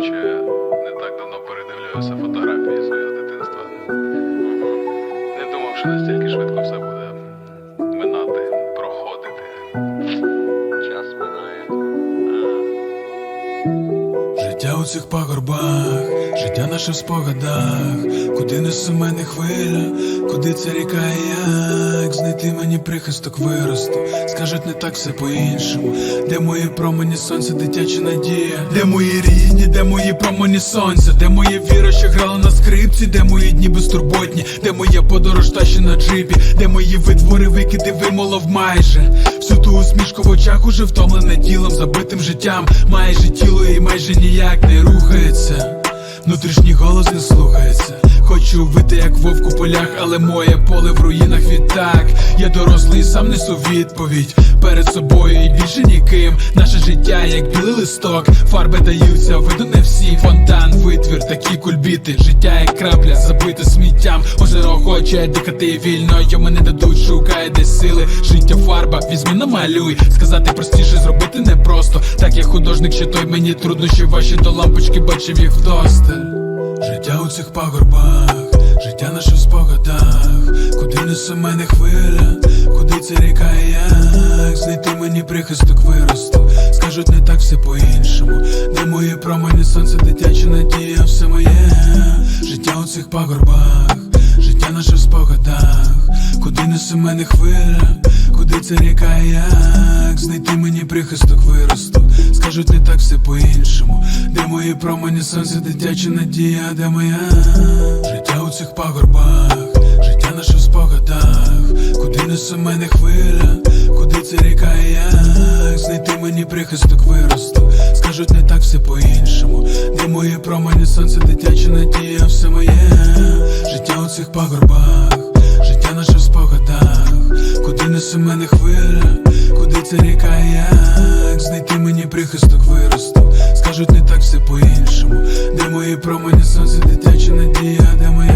Gotcha. У цих пагорбах, життя наше в спогадах, куди несе мене хвиля, куди ця ріка і як? Знайти мені прихисток виросту, скажуть не так все по-іншому. Де мої промені сонця, дитяча надія, де мої рідні, де мої промені сонця, де моя віра, що грала на скрипці, де мої дні безтурботні, де моя подорож та ще на джипі, де мої витвори, викиди вимолов майже? Всю ту усмішку в очах уже втомлене тілом, забитим життям, майже тіло і майже ніяк не рухається. Внутрішній голос не слухається. Хочу вити, як вовк у полях, але моє поле в руїнах відтак. Я дорослий, сам несу відповідь перед собою і більше ніким. Наше життя, як білий листок, фарби даються, виду не всі. Фонтан, витвір, такі кульбіти. Життя, як крапля, забите сміттям. Озеро хоче дихати вільно, йому не дадуть, шукає десь сили. Життя фарба, візьми намалюй. Сказати простіше, зробити непросто. Так я художник, ще той мені труднощі ваші до лампочки бачив їх вдосталь. Цих пагорбах, життя наше в спогадах, куди несе мене хвиля, куди ця ріка і як? Знайти мені прихисток виросту. Скажуть не так все по-іншому. Де мої промені сонце, дитяча надія, все моє. Життя у цих пагорбах, життя наше в спогадах, куди несе мене хвиля, куди ця ріка як знайти мені прихисток виросту. Скажуть не так все по-іншому. Де мої промені сонця, дитяча надія, де моя життя у цих пагорбах, життя наше в спогадах, куди несе мене хвиля, куди ця ріка як знайти мені прихисток виросту. Скажуть не так все по-іншому. Де мої промені сонця, дитяча надія, все моє життя у цих пагорбах, життя наше в спогадах, куди несе мене хвиля, куди ця ріка як знайти мені прихисток виросту. Скажуть не так все по-іншому. Де мої промені сонце, дитяча надія, де моя